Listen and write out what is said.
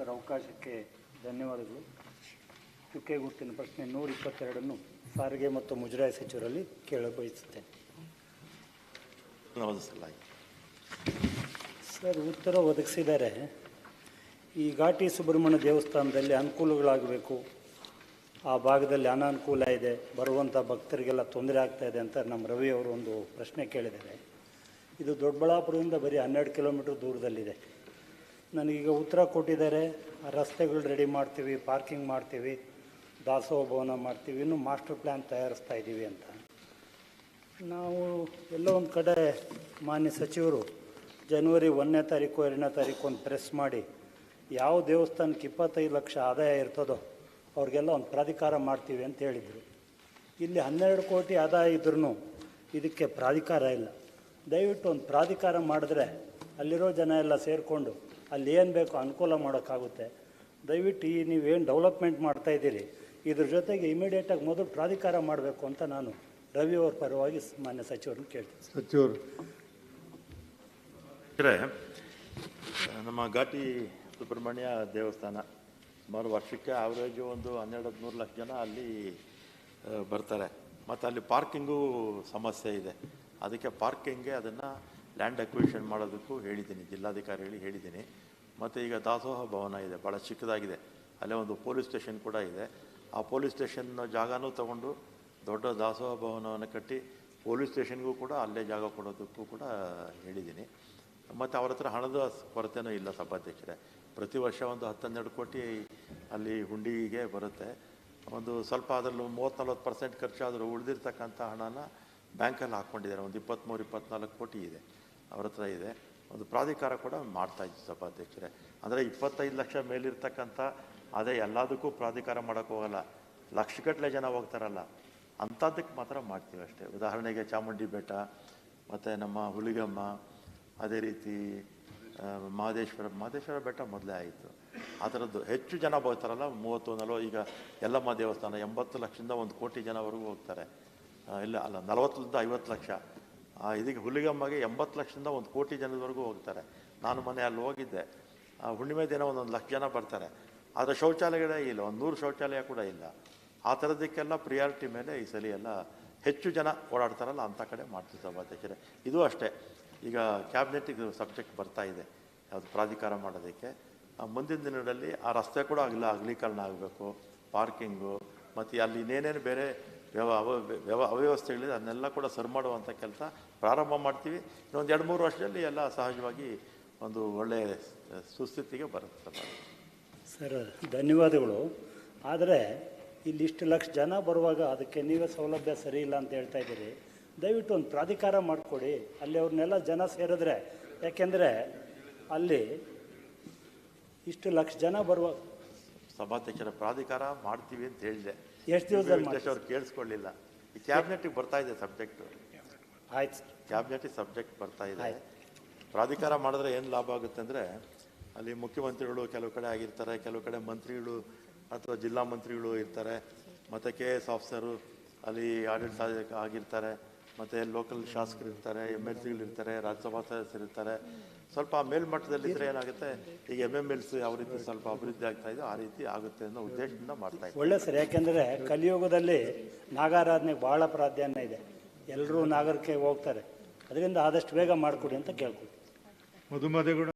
Sir ಅವಕಾಶಕ್ಕೆ ಧನ್ಯವಾದಗಳು. ಚುಕ್ಕೆ ಗುರುತಿನ ಪ್ರಶ್ನೆ ನೂರ ಇಪ್ಪತ್ತೆರಡನ್ನು ಸಾರಿಗೆ ಮತ್ತು ಮುಜರಾಯಿ ಸಚಿವರಲ್ಲಿ ಕೇಳಲು ಬಯಸುತ್ತೇನೆ ಒದಗಿಸಲಾಗಿದೆ ಸರ್ ಉತ್ತರ ಒದಗಿಸಿದರೆ ಈ ಘಾಟಿ ಸುಬ್ರಹ್ಮಣ್ಯ ದೇವಸ್ಥಾನದಲ್ಲಿ ಅನುಕೂಲಗಳಾಗಬೇಕು. ಆ ಭಾಗದಲ್ಲಿ ಅನಾನುಕೂಲ ಇದೆ ಬರುವಂಥ ಭಕ್ತರಿಗೆಲ್ಲ ತೊಂದರೆ ಆಗ್ತಾ ಇದೆ ಅಂತ ನಮ್ಮ ರವಿ ಅವರು ಒಂದು ಪ್ರಶ್ನೆ ಕೇಳಿದ್ದಾರೆ. ಇದು ದೊಡ್ಡಬಳ್ಳಾಪುರದಿಂದ ಬರೀ ಹನ್ನೆರಡು ಕಿಲೋಮೀಟ್ರ್ ದೂರದಲ್ಲಿದೆ. ನನಗೀಗ ಉತ್ತರ ಕೊಟ್ಟಿದ್ದಾರೆ. ರಸ್ತೆಗಳು ರೆಡಿ ಮಾಡ್ತೀವಿ ಪಾರ್ಕಿಂಗ್ ಮಾಡ್ತೀವಿ, ದಾಸೋಹ ಭವನ ಮಾಡ್ತೀವಿ, ಇನ್ನೂ ಮಾಸ್ಟರ್ ಪ್ಲ್ಯಾನ್ ತಯಾರಿಸ್ತಾ ಇದ್ದೀವಿ ಅಂತ. ನಾವು ಎಲ್ಲೋ ಒಂದು ಕಡೆ ಮಾನ್ಯ ಸಚಿವರು ಜನವರಿ ಒಂದನೇ ತಾರೀಕು, ಎರಡನೇ ತಾರೀಕು ಒಂದು ಪ್ರೆಸ್ ಮಾಡಿ ಯಾವ ದೇವಸ್ಥಾನಕ್ಕೆ ಇಪ್ಪತ್ತೈದು ಲಕ್ಷ ಆದಾಯ ಇರ್ತದೋ ಅವ್ರಿಗೆಲ್ಲ ಒಂದು ಪ್ರಾಧಿಕಾರ ಮಾಡ್ತೀವಿ ಅಂತ ಹೇಳಿದರು. ಇಲ್ಲಿ ಹನ್ನೆರಡು ಕೋಟಿ ಆದಾಯ ಇದ್ರೂ ಇದಕ್ಕೆ ಪ್ರಾಧಿಕಾರ ಇಲ್ಲ. ದಯವಿಟ್ಟು ಒಂದು ಪ್ರಾಧಿಕಾರ ಮಾಡಿದ್ರೆ ಅಲ್ಲಿರೋ ಜನ ಎಲ್ಲ ಸೇರಿಕೊಂಡು ಅಲ್ಲಿ ಏನು ಬೇಕೋ ಅನುಕೂಲ ಮಾಡೋಕ್ಕಾಗುತ್ತೆ. ದಯವಿಟ್ಟು ಈ ನೀವೇನು ಡೆವಲಪ್ಮೆಂಟ್ ಮಾಡ್ತಾ ಇದ್ದೀರಿ ಇದ್ರ ಜೊತೆಗೆ ಇಮಿಡಿಯೇಟಾಗಿ ಮೊದಲು ಪ್ರಾಧಿಕಾರ ಮಾಡಬೇಕು ಅಂತ ನಾನು ರವಿ ಅವ್ರ ಪರವಾಗಿ ಮಾನ್ಯ ಸಚಿವರನ್ನು ಕೇಳ್ತೀನಿ. ಸಚಿವರು. ನಮ್ಮ ಘಾಟಿ ಸುಬ್ರಹ್ಮಣ್ಯ ದೇವಸ್ಥಾನ ಸುಮಾರು ವರ್ಷಕ್ಕೆ ಆವ್ರೇಜು ಒಂದು ಹನ್ನೆರಡು ಹದಿಮೂರು ಲಕ್ಷ ಜನ ಅಲ್ಲಿ ಬರ್ತಾರೆ. ಮತ್ತು ಅಲ್ಲಿ ಪಾರ್ಕಿಂಗು ಸಮಸ್ಯೆ ಇದೆ. ಅದಕ್ಕೆ ಪಾರ್ಕಿಂಗ್ಗೆ ಅದನ್ನು ಲ್ಯಾಂಡ್ ಅಕ್ವಿಷನ್ ಮಾಡೋದಕ್ಕೂ ಹೇಳಿದ್ದೀನಿ, ಜಿಲ್ಲಾಧಿಕಾರಿಗಳಿಗೆ ಹೇಳಿದ್ದೀನಿ. ಮತ್ತು ಈಗ ದಾಸೋಹ ಭವನ ಇದೆ ಭಾಳ ಚಿಕ್ಕದಾಗಿದೆ. ಅಲ್ಲೇ ಒಂದು ಪೊಲೀಸ್ ಸ್ಟೇಷನ್ ಕೂಡ ಇದೆ. ಆ ಪೊಲೀಸ್ ಸ್ಟೇಷನ್ ಜಾಗನೂ ತಗೊಂಡು ದೊಡ್ಡ ದಾಸೋಹ ಭವನವನ್ನು ಕಟ್ಟಿ ಪೊಲೀಸ್ ಸ್ಟೇಷನ್ಗೂ ಕೂಡ ಅಲ್ಲೇ ಜಾಗ ಕೊಡೋದಕ್ಕೂ ಕೂಡ ಹೇಳಿದ್ದೀನಿ. ಮತ್ತು ಅವ್ರ ಹತ್ರ ಹಣದ ಕೊರತೆನೂ ಇಲ್ಲ ಸಭಾಧ್ಯಕ್ಷರೇ. ಪ್ರತಿ ವರ್ಷ ಒಂದು ಹತ್ತನ್ನೆರಡು ಕೋಟಿ ಅಲ್ಲಿ ಹುಂಡಿಗೆ ಬರುತ್ತೆ. ಒಂದು ಸ್ವಲ್ಪ ಅದರಲ್ಲಿ ಮೂವತ್ತು ನಲ್ವತ್ತು ಪರ್ಸೆಂಟ್ ಖರ್ಚಾದರೂ ಉಳಿದಿರ್ತಕ್ಕಂಥ ಹಣನ ಬ್ಯಾಂಕಲ್ಲಿ ಹಾಕ್ಕೊಂಡಿದ್ದಾರೆ. ಒಂದು ಇಪ್ಪತ್ತ್ಮೂರು ಇಪ್ಪತ್ನಾಲ್ಕು ಕೋಟಿ ಇದೆ. ಅವ್ರ ಹತ್ರ ಇದೆ. ಒಂದು ಪ್ರಾಧಿಕಾರ ಕೂಡ ಮಾಡ್ತಾ ಇದ್ದೀವಿ ಸಭಾಧ್ಯಕ್ಷರೇ ಅಂದರೆ ಇಪ್ಪತ್ತೈದು ಲಕ್ಷ ಮೇಲಿರ್ತಕ್ಕಂಥ, ಅದೇ ಎಲ್ಲದಕ್ಕೂ ಪ್ರಾಧಿಕಾರ ಮಾಡೋಕ್ಕೆ ಹೋಗಲ್ಲ. ಲಕ್ಷಗಟ್ಟಲೆ ಜನ ಹೋಗ್ತಾರಲ್ಲ. ಅಂಥದ್ದಕ್ಕೆ ಮಾತ್ರ ಮಾಡ್ತೀವಿ ಅಷ್ಟೇ. ಉದಾಹರಣೆಗೆ ಚಾಮುಂಡಿ ಬೆಟ್ಟ, ಮತ್ತು ನಮ್ಮ ಹುಲಿಗಮ್ಮ, ಅದೇ ರೀತಿ ಮಹದೇಶ್ವರ ಮಹದೇಶ್ವರ ಬೆಟ್ಟ ಮೊದಲೇ ಆಯಿತು. ಆ ಥರದ್ದು ಹೆಚ್ಚು ಜನ ಹೋಗ್ತಾರಲ್ಲ ಮೂವತ್ತು, ನಲವ, ಈಗ ಎಲ್ಲಮ್ಮ ದೇವಸ್ಥಾನ ಎಂಬತ್ತು ಲಕ್ಷದಿಂದ ಒಂದು ಕೋಟಿ ಜನವರೆಗೂ ಹೋಗ್ತಾರೆ. ಇಲ್ಲ, ಅಲ್ಲ, ನಲವತ್ತರಿಂದ ಐವತ್ತು ಲಕ್ಷ. ಆ, ಇದೀಗ ಹುಲಿಗಮ್ಮಗೆ ಎಂಬತ್ತು ಲಕ್ಷದಿಂದ ಒಂದು ಕೋಟಿ ಜನದವರೆಗೂ ಹೋಗ್ತಾರೆ. ನಾನು ಮೊನ್ನೆ ಅಲ್ಲಿ ಹೋಗಿದ್ದೆ. ಆ, ಹುಣ್ಣಿಮೆ ದಿನ ಒಂದೊಂದು ಲಕ್ಷ ಜನ ಬರ್ತಾರೆ. ಆದರೆ ಶೌಚಾಲಯಗಳೇ ಇಲ್ಲ ಒಂದು ನೂರು ಶೌಚಾಲಯ ಕೂಡ ಇಲ್ಲ. ಆ ಥರದಕ್ಕೆಲ್ಲ ಪ್ರಿಯಾರಿಟಿ ಮೇಲೆ ಈ ಸಲ ಎಲ್ಲ ಹೆಚ್ಚು ಜನ ಓಡಾಡ್ತಾರಲ್ಲ ಅಂಥ ಕಡೆ ಮಾಡ್ತೀವಿ ಇದು ಅಷ್ಟೇ. ಈಗ ಕ್ಯಾಬಿನೆಟ್ಟಿಗೆ ಸಬ್ಜೆಕ್ಟ್ ಬರ್ತಾ ಇದೆ ಯಾವುದು ಪ್ರಾಧಿಕಾರ ಮಾಡೋದಕ್ಕೆ. ಮುಂದಿನ ದಿನಗಳಲ್ಲಿ ಆ ರಸ್ತೆ ಕೂಡ ಅಗಲ ಅಗಲೀಕರಣ ಆಗಬೇಕು ಪಾರ್ಕಿಂಗು ಮತ್ತು ಅಲ್ಲಿ ಇನ್ನೇನೇನು ಬೇರೆ ವ್ಯವ ಅವ ವ್ಯವ ಅವ್ಯವಸ್ಥೆಗಳಿದೆ ಅದನ್ನೆಲ್ಲ ಕೂಡ ಸರಿ ಮಾಡುವಂಥ ಕೆಲಸ ಪ್ರಾರಂಭ ಮಾಡ್ತೀವಿ. ಇನ್ನೊಂದು ಎರಡು ಮೂರು ವರ್ಷದಲ್ಲಿ ಎಲ್ಲ ಸಹಜವಾಗಿ ಒಂದು ಒಳ್ಳೆಯ ಸುಸ್ಥಿತಿಗೆ ಬರುತ್ತೆ ಸರ್ ಧನ್ಯವಾದಗಳು. ಆದರೆ ಇಲ್ಲಿ ಇಷ್ಟು ಲಕ್ಷ ಜನ ಬರುವಾಗ ಅದಕ್ಕೆ ನೀವೇ ಸೌಲಭ್ಯ ಸರಿ ಇಲ್ಲ ಅಂತ ಹೇಳ್ತಾ ಇದ್ದೀರಿ. ದಯವಿಟ್ಟು ಒಂದು ಪ್ರಾಧಿಕಾರ ಮಾಡಿಕೊಡಿ. ಅಲ್ಲಿ ಅವ್ರನ್ನೆಲ್ಲ ಜನ ಸೇರಿದ್ರೆ ಯಾಕೆಂದರೆ ಅಲ್ಲಿ ಇಷ್ಟು ಲಕ್ಷ ಜನ ಬರುವ ಸಭಾಧ್ಯಕ್ಷರ ಪ್ರಾಧಿಕಾರ ಮಾಡ್ತೀವಿ ಅಂತ ಹೇಳಿದೆ. ಎಷ್ಟು ದಿವಸದಲ್ಲಿ ವೆಂಕಟೇಶ್ ಅವ್ರು ಕೇಳಿಸ್ಕೊಳ್ಳಿಲ್ಲ. ಈ ಕ್ಯಾಬಿನೆಟ್ಗೆ ಬರ್ತಾ ಇದೆ ಸಬ್ಜೆಕ್ಟ್ ಆಯ್ತು. ಸರ್ ಕ್ಯಾಬಿನೆಟಿಗೆ ಸಬ್ಜೆಕ್ಟ್ ಬರ್ತಾ ಇದೆ. ಪ್ರಾಧಿಕಾರ ಮಾಡಿದ್ರೆ ಏನು ಲಾಭ ಆಗುತ್ತೆ ಅಂದರೆ ಅಲ್ಲಿ ಮುಖ್ಯಮಂತ್ರಿಗಳು ಕೆಲವು ಕಡೆ ಆಗಿರ್ತಾರೆ ಕೆಲವು ಕಡೆ ಮಂತ್ರಿಗಳು ಅಥವಾ ಜಿಲ್ಲಾ ಮಂತ್ರಿಗಳು ಇರ್ತಾರೆ. ಮತ್ತು ಕೆ ಎಸ್ ಆಫೀಸರು ಅಲ್ಲಿ ಆಡಳಿತ ಆಗಿರ್ತಾರೆ. ಮತ್ತು ಲೋಕಲ್ ಶಾಸಕರು ಇರ್ತಾರೆ ಎಂ ಎಲ್ ಸಿಗಳು ಇರ್ತಾರೆ ರಾಜ್ಯಸಭಾ ಸದಸ್ಯರು ಇರ್ತಾರೆ. ಸ್ವಲ್ಪ ಮೇಲ್ಮಟ್ಟದಲ್ಲಿದ್ದರೆ ಏನಾಗುತ್ತೆ? ಈಗ ಎಂ ಎಂ ಎಲ್ಸ್ ಯಾವ ರೀತಿ ಸ್ವಲ್ಪ ಅಭಿವೃದ್ಧಿ ಆಗ್ತಾ ಇದೆ ಆ ರೀತಿ ಆಗುತ್ತೆ ಅನ್ನೋ ಉದ್ದೇಶದಿಂದ ಮಾಡ್ತಾ ಇದ್ದೀವಿ ಒಳ್ಳೆ ಸರ್. ಯಾಕೆಂದರೆ ಕಲಿಯುಗದಲ್ಲಿ ನಾಗಾರಾಧನೆಗೆ ಭಾಳ ಪ್ರಾಧಾನ್ಯ ಇದೆ. ಎಲ್ಲರೂ ನಾಗರಿಕ ಹೋಗ್ತಾರೆ. ಅದರಿಂದ ಆದಷ್ಟು ಬೇಗ ಮಾಡಿಕೊಡಿ ಅಂತ ಕೇಳ್ಕೊಳ್ತೀನಿ. ಮಧುಮದೇಗೌಡ